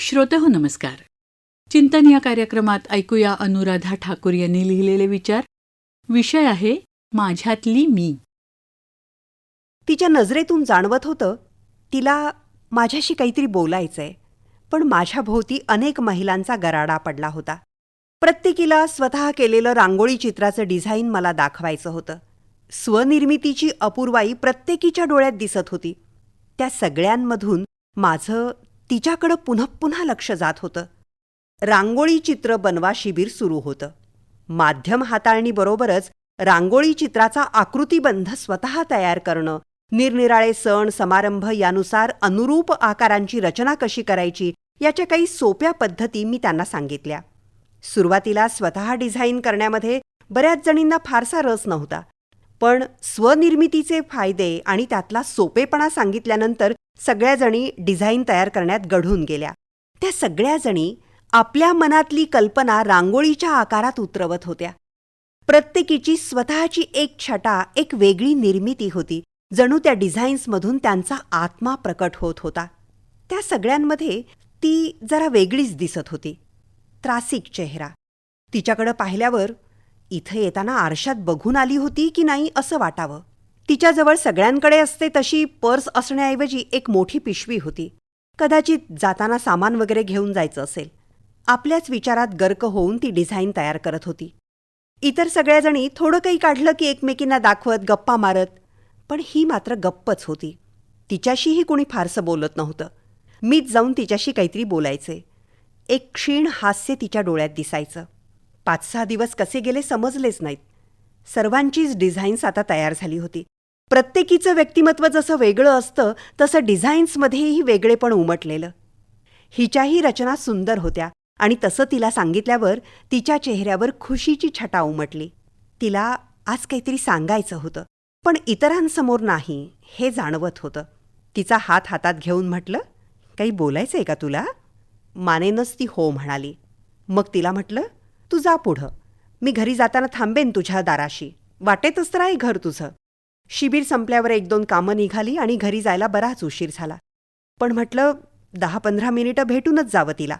श्रोते हो नमस्कार. चिंतन या कार्यक्रमात ऐकूया अनुराधा ठाकूर यांनी लिहिलेले विचार. विषय आहे माझ्यातली मी. तिच्या नजरेतून जाणवत होतं तिला माझ्याशी काहीतरी बोलायचंय पण माझ्याभोवती अनेक महिलांचा गराडा पडला होता. प्रत्येकीला स्वतः केलेलं रांगोळी चित्राचं डिझाईन मला दाखवायचं होतं. स्वनिर्मितीची अपूर्वाई प्रत्येकीच्या डोळ्यात दिसत होती. त्या सगळ्यांमधून माझं तिच्याकडं पुन्हा पुन्हा लक्ष जात होतं. रांगोळी चित्र बनवा शिबिर सुरू होतं. माध्यम हाताळणीबरोबरच रांगोळी चित्राचा आकृतीबंध स्वतः तयार करणं निरनिराळे सण समारंभ यानुसार अनुरूप आकारांची रचना कशी करायची याच्या काही सोप्या पद्धती मी त्यांना सांगितल्या. सुरुवातीला स्वतः डिझाईन करण्यामध्ये बऱ्याच जणींना फारसा रस नव्हता. पण स्वनिर्मितीचे फायदे आणि त्यातला सोपेपणा सांगितल्यानंतर सगळ्याजणी डिझाईन तयार करण्यात घडून गेल्या. त्या सगळ्याजणी आपल्या मनातली कल्पना रांगोळीच्या आकारात उतरवत होत्या. प्रत्येकीची स्वतःची एक छटा एक वेगळी निर्मिती होती जणू त्या डिझाईन्समधून त्यांचा आत्मा प्रकट होत होता. त्या सगळ्यांमध्ये ती जरा वेगळीच दिसत होती. त्रासिक चेहरा. तिच्याकडं पाहिल्यावर इथं येताना आरशात बघून आली होती की नाही असं वाटावं. तिच्याजवळ सगळ्यांकडे असते तशी पर्स असण्याऐवजी एक मोठी पिशवी होती. कदाचित जाताना सामान वगैरे घेऊन जायचं असेल. आपल्याच विचारात गर्क होऊन ती डिझाईन तयार करत होती. इतर सगळ्याजणी थोडं काही काढलं की एकमेकींना दाखवत गप्पा मारत. पण ही मात्र गप्पच होती. तिच्याशीही कुणी फारसं बोलत नव्हतं. मीच जाऊन तिच्याशी काहीतरी बोलायचे. एक क्षीण हास्य तिच्या डोळ्यात दिसायचं. पाच सहा दिवस कसे गेले समजलेच नाहीत. सर्वांचीच डिझाईन्स आता तयार झाली होती. प्रत्येकीचं व्यक्तिमत्व जसं वेगळं असतं तसं डिझाईन्समध्येही वेगळेपण उमटलेलं. हिच्याही रचना सुंदर होत्या आणि तसं तिला सांगितल्यावर तिच्या चेहऱ्यावर खुशीची छटा उमटली. तिला आज काहीतरी सांगायचं होतं पण इतरांसमोर नाही हे जाणवत होतं. तिचा हात हातात घेऊन म्हटलं काही बोलायचंय का तुला? मानेनच ती हो म्हणाली. मग तिला म्हटलं तू जा पुढं. मी घरी जाताना थांबेन तुझ्या दाराशी. वाटेतच तर आहे घर तुझं. शिबिर संपल्यावर एक दोन कामं निघाली आणि घरी जायला बराच उशीर झाला. पण म्हटलं दहा पंधरा मिनिटं भेटूनच जावं तिला.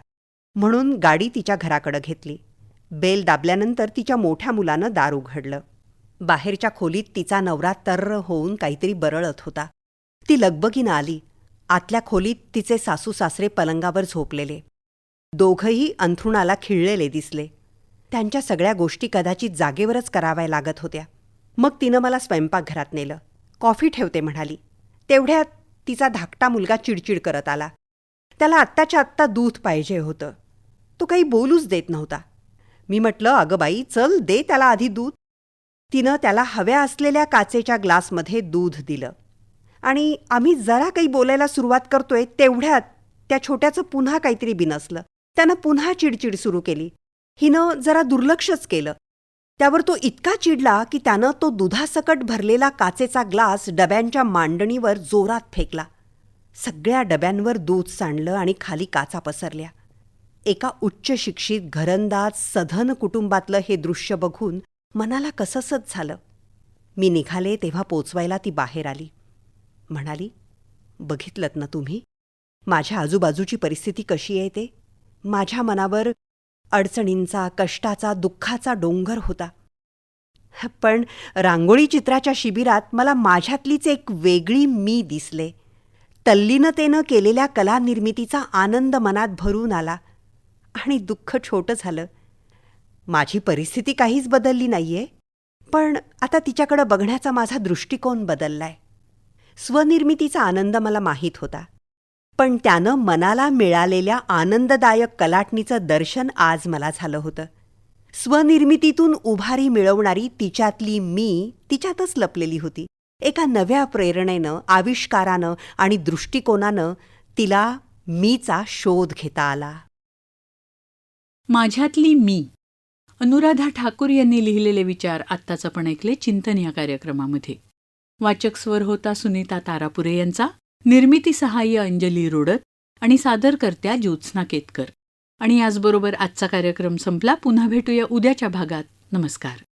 म्हणून गाडी तिच्या घराकडं घेतली. बेल दाबल्यानंतर तिच्या मोठ्या मुलानं दार उघडलं. बाहेरच्या खोलीत तिचा नवरा तर्र होऊन काहीतरी बरळत होता. ती लगबगीनं आली. आतल्या खोलीत तिचे सासू सासरे पलंगावर झोपलेले. दोघंही अंथरुणाला खिळलेले दिसले. त्यांच्या सगळ्या गोष्टी कदाचित जागेवरच कराव्या लागत होत्या. मग तिनं मला स्वयंपाकघरात नेलं. कॉफी ठेवते म्हणाली. तेवढ्यात तिचा धाकटा मुलगा चिडचिड करत आला. त्याला आत्ताच्या आत्ता दूध पाहिजे होतं. तो काही बोलूच देत नव्हता. मी म्हटलं अगं बाई चल दे त्याला आधी दूध. तिनं त्याला हव्या असलेल्या काचेच्या ग्लासमध्ये दूध दिलं. आणि आम्ही जरा काही बोलायला सुरुवात करतोय तेवढ्यात त्या छोट्याचं पुन्हा काहीतरी बिनसलं. त्यानं पुन्हा चिडचिड सुरू केली. हिनं जरा दुर्लक्षच केलं. त्यावर तो इतका चिडला की त्यानं तो दुधासकट भरलेला काचेचा ग्लास डब्यांच्या मांडणीवर जोरात फेकला. सगळ्या डब्यांवर दूध सांडलं आणि खाली काचा पसरल्या. एका उच्च शिक्षित घरंदाज सधन कुटुंबातलं हे दृश्य बघून मनाला कसंसच झालं. मी निघाले तेव्हा पोचवायला ती बाहेर आली. म्हणाली बघितलत ना तुम्ही? माझ्या आजूबाजूची परिस्थिती कशी आहे ते? माझ्या मनावर अडचणींचा कष्टाचा दुःखाचा डोंगर होता. पण रांगोळी चित्राच्या शिबिरात मला माझ्यातलीच एक वेगळी मी दिसले. तल्लीनतेनं केलेल्या कलानिर्मितीचा आनंद मनात भरून आला आणि दुःख छोटं झालं. माझी परिस्थिती काहीच बदलली नाहीये पण आता तिच्याकडं बघण्याचा माझा दृष्टिकोन बदललाय. स्वनिर्मितीचा आनंद मला माहीत होता. पण त्यानं मनाला मिळालेल्या आनंददायक कलाटणीचं दर्शन आज मला झालं होतं. स्वनिर्मितीतून उभारी मिळवणारी तिच्यातली मी तिच्यातच लपलेली होती. एका नव्या प्रेरणेनं आविष्कारानं आणि दृष्टिकोनानं तिला मीचा शोध घेता आला. माझ्यातली मी. अनुराधा ठाकूर यांनी लिहिलेले विचार आत्ताच आपण ऐकले चिंतन या कार्यक्रमामध्ये. वाचक स्वर होता सुनीता तारापुरे यांचा. निर्मिती सहाय्य अंजली रोडत आणि सादरकर्त्या ज्योत्स्ना केतकर. आणि याचबरोबर आजचा कार्यक्रम संपला. पुन्हा भेटूया उद्याच्या भागात. नमस्कार.